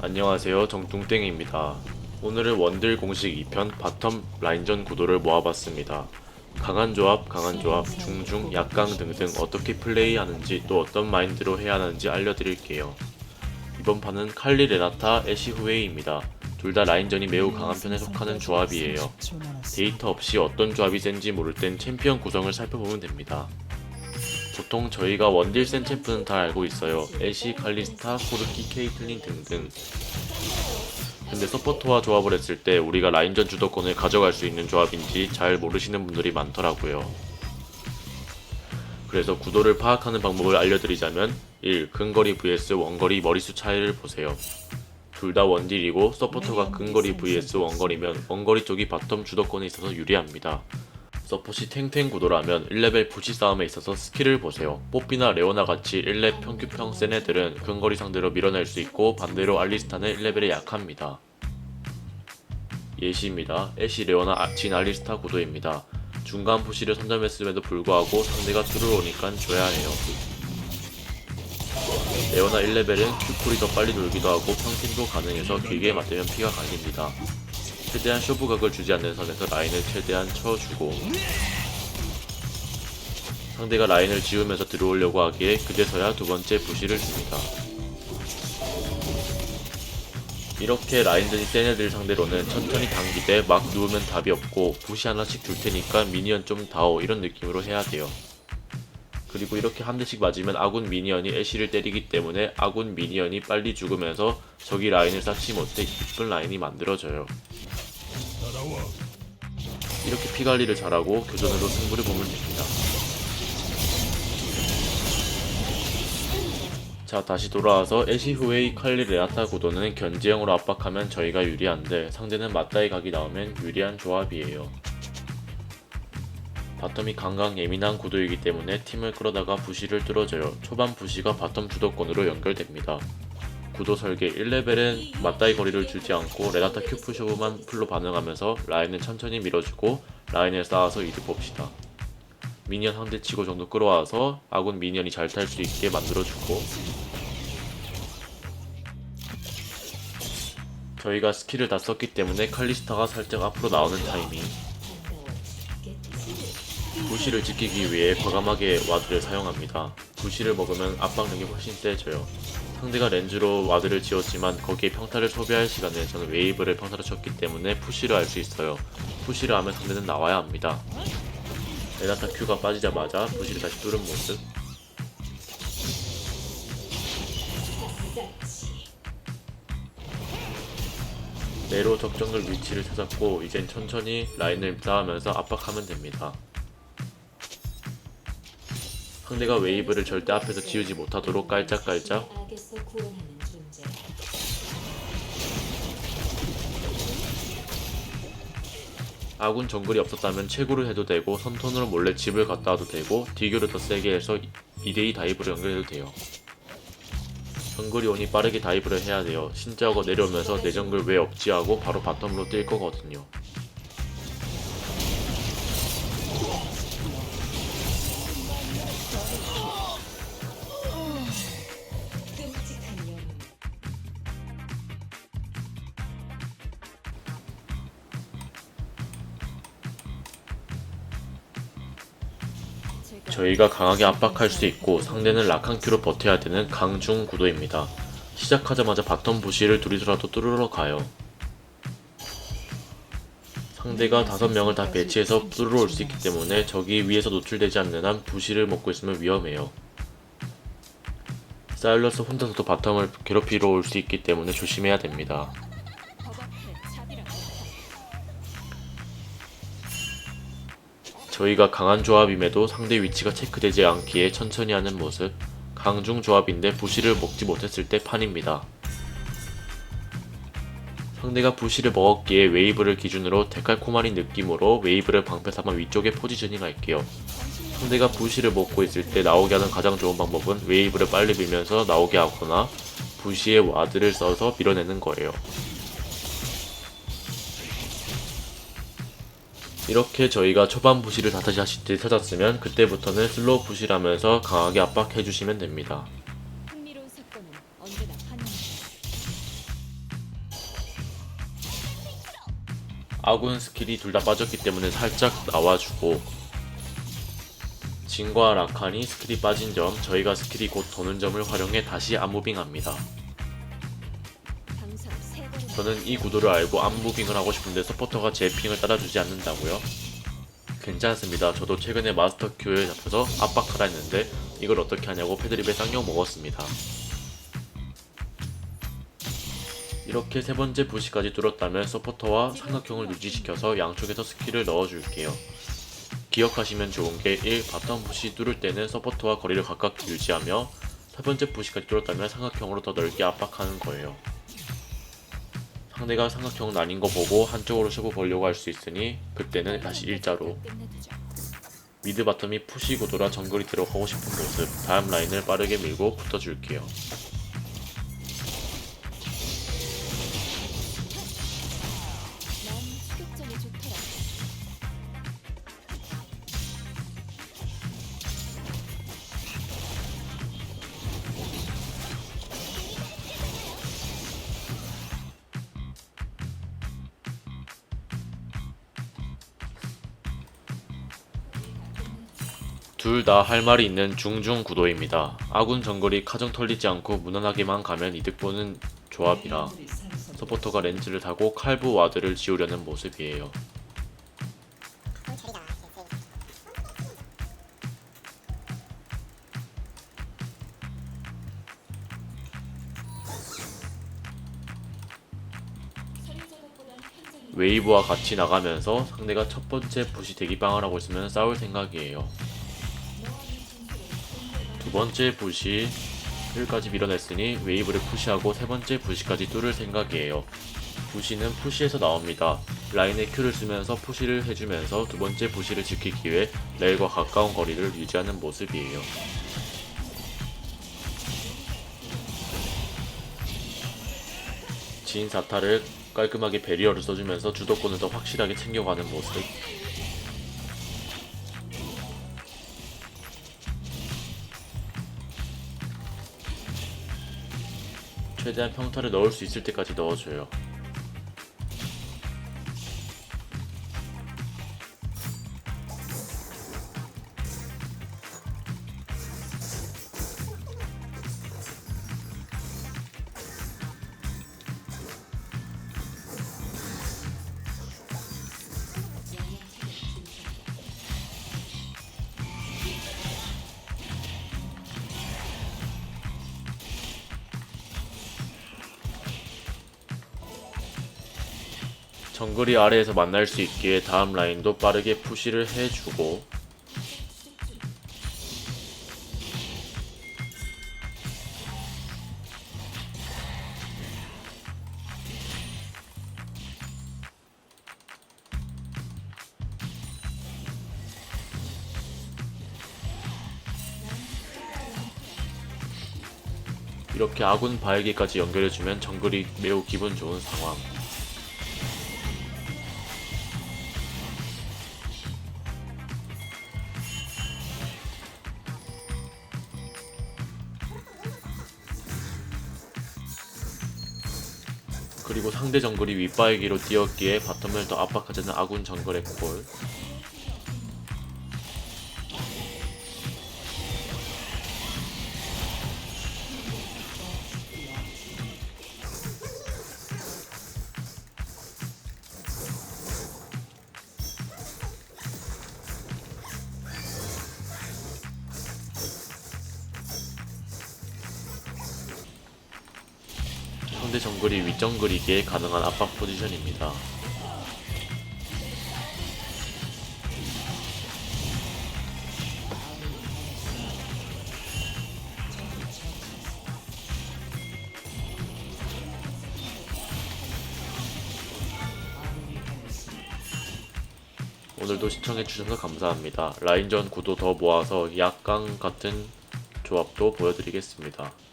안녕하세요 정뚱땡입니다. 오늘은 원딜 공식 2편 바텀 라인전 구도를 모아봤습니다. 강한 조합, 강한 조합, 중중, 약강 등등 어떻게 플레이하는지 또 어떤 마인드로 해야 하는지 알려드릴게요. 이번 판은 칼리 레나타, 애쉬 후웨이입니다. 둘 다 라인전이 매우 강한 편에 속하는 조합이에요. 데이터 없이 어떤 조합이 센지 모를 땐 챔피언 구성을 살펴보면 됩니다. 보통 저희가 원딜 센 챔프는 다 알고 있어요. 애쉬, 칼리스타, 코르키, 케이틀린 등등. 근데 서포터와 조합을 했을 때 우리가 라인전 주도권을 가져갈 수 있는 조합인지 잘 모르시는 분들이 많더라고요. 그래서 구도를 파악하는 방법을 알려드리자면 1. 근거리 vs 원거리 머리수 차이를 보세요. 둘 다 원딜이고 서포터가 근거리 vs 원거리면 원거리 쪽이 바텀 주도권에 있어서 유리합니다. 서폿이 탱탱 구도라면 1레벨 부시 싸움에 있어서 스킬을 보세요. 뽀삐나 레오나 같이 1렙 평큐평 센 애들은 근거리 상대로 밀어낼 수 있고 반대로 알리스타는 1레벨에 약합니다. 예시입니다. 애쉬 레오나 아- 진 알리스타 구도입니다. 중간 부시를 선점했음에도 불구하고 상대가 들어오니까 줘야 해요. 레오나 1레벨은 큐쿨이 더 빨리 돌기도 하고 평팀도 가능해서 길게 맞대면 피가 갈립니다. 최대한 쇼부각을 주지 않는 선에서 라인을 최대한 쳐주고 상대가 라인을 지우면서 들어오려고 하기에 그제서야 두 번째 부시를 줍니다. 이렇게 라인전이 센 애들 상대로는 천천히 당기되 막 누우면 답이 없고 부시 하나씩 줄 테니까 미니언 좀 다오 이런 느낌으로 해야 돼요. 그리고 이렇게 한 대씩 맞으면 아군 미니언이 애쉬를 때리기 때문에 아군 미니언이 빨리 죽으면서 적이 라인을 쌓지 못해 이쁜 라인이 만들어져요. 이렇게 피 관리를 잘하고 교전으로 승부를 보면 됩니다. 자 다시 돌아와서 애쉬 후웨이 칼리 레아타 구도는 견제형으로 압박하면 저희가 유리한데 상대는 맞다이 각이 나오면 유리한 조합이에요. 바텀이 강강 예민한 구도이기 때문에 팀을 끌어다가 부시를 뚫어줘요. 초반 부시가 바텀 주도권으로 연결됩니다. 구도 설계 1레벨은 맞다이 거리를 주지 않고 레나타 큐프 쇼브만 풀로 반응하면서 라인을 천천히 밀어주고 라인을 쌓아서 이득 봅시다. 미니언 상대 치고 정도 끌어와서 아군 미니언이 잘 탈 수 있게 만들어주고 저희가 스킬을 다 썼기 때문에 칼리스타가 살짝 앞으로 나오는 타이밍 부시를 지키기 위해 과감하게 와드를 사용합니다. 부시를 먹으면 압박력이 훨씬 세져요. 상대가 렌즈로 와드를 지었지만 거기에 평타를 소비할 시간에 저는 웨이브를 평타로 쳤기 때문에 푸시를 할 수 있어요. 푸시를 하면 상대는 나와야 합니다. 레나타 큐가 빠지자마자 부시를 다시 뚫은 모습 내로 적정글 위치를 찾았고 이젠 천천히 라인을 쌓으면서 압박하면 됩니다. 상대가 웨이브를 절대 앞에서 지우지 못하도록 깔짝깔짝 악에서 구원하는 존재. 아군 정글이 없었다면 채굴을 해도 되고 선턴으로 몰래 집을 갔다 와도 되고 디교를 더 세게 해서 2대2 다이브로 연결해도 돼요. 정글이 오니 빠르게 다이브를 해야 돼요. 신짜오가 내려오면서 내 정글 왜 없지 하고 바로 바텀으로 뛸 거거든요. 저희가 강하게 압박할 수 있고 상대는 락한 큐로 버텨야 되는 강중 구도입니다. 시작하자마자 바텀 부시를 둘이서라도 뚫으러 가요. 상대가 다섯 명을 다 배치해서 뚫으러 올 수 있기 때문에 적이 위에서 노출되지 않는 한 부시를 먹고 있으면 위험해요. 사일러스 혼자서도 바텀을 괴롭히러 올 수 있기 때문에 조심해야 됩니다. 저희가 강한 조합임에도 상대 위치가 체크되지 않기에 천천히 하는 모습 강중 조합인데 부시를 먹지 못했을 때 판입니다. 상대가 부시를 먹었기에 웨이브를 기준으로 데칼코마린 느낌으로 웨이브를 방패 삼아 위쪽에 포지셔닝 할게요. 상대가 부시를 먹고 있을 때 나오게 하는 가장 좋은 방법은 웨이브를 빨리 밀면서 나오게 하거나 부시에 와드를 써서 밀어내는 거예요. 이렇게 저희가 초반 부실을 다시 하실 때 찾았으면 그때부터는 슬로우 부실하면서 강하게 압박해주시면 됩니다. 흥미로운 사건은 언제나 환영합니다. 아군 스킬이 둘 다 빠졌기 때문에 살짝 나와주고 진과 라칸이 스킬이 빠진 점, 저희가 스킬이 곧 도는 점을 활용해 다시 암무빙합니다. 저는 이 구도를 알고 안무빙을 하고 싶은데 서포터가 제 핑을 따라주지 않는다고요? 괜찮습니다. 저도 최근에 마스터 큐에 잡혀서 압박하라 했는데 이걸 어떻게 하냐고 패드립에 쌍욕 먹었습니다. 이렇게 세 번째 부시까지 뚫었다면 서포터와 삼각형을 유지시켜서 양쪽에서 스킬을 넣어줄게요. 기억하시면 좋은 게 1. 바텀 부시 뚫을 때는 서포터와 거리를 가깝게 유지하며 세 번째 부시까지 뚫었다면 삼각형으로 더 넓게 압박하는 거예요. 상대가 삼각형 나뉜 거 보고 한쪽으로 쇼부 벌려고 할 수 있으니 그때는 다시 일자로. 미드 바텀이 푸시 구도라 정글이 들어가고 싶은 모습 다음 라인을 빠르게 밀고 붙어줄게요 둘 다 할 말이 있는 중중 구도입니다 아군 정글이 카정 털리지 않고 무난하게만 가면 이득 보는 조합이라 서포터가 렌즈를 타고 칼부 와드를 지우려는 모습이에요 웨이브와 같이 나가면서 상대가 첫 번째 부시 대기방을 하고 있으면 싸울 생각이에요. 두 번째 부시를까지 밀어냈으니 웨이브를 푸시하고 세 번째 부시까지 뚫을 생각이에요. 부시는 푸시에서 나옵니다. 라인에 큐를 쓰면서 푸시를 해주면서 두 번째 부시를 지키기 위해 레일과 가까운 거리를 유지하는 모습이에요. 진 사타를 깔끔하게 배리어를 써주면서 주도권을 더 확실하게 챙겨가는 모습. 최대한 평타를 넣을 수 있을 때까지 넣어줘요. 정글이 아래에서 만날 수 있기에 다음 라인도 빠르게 푸시를 해주고 이렇게 아군 바에게까지 연결해주면 정글이 매우 기분 좋은 상황. 상대 정글이 윗바에기로 뛰었기에 바텀을 더 압박하자는 아군 정글의 콜. 상대 정글이 윗정글이기에 가능한 압박 포지션입니다. 오늘도 시청해주셔서 감사합니다. 라인전 구도 더 모아서 약강 같은 조합도 보여드리겠습니다.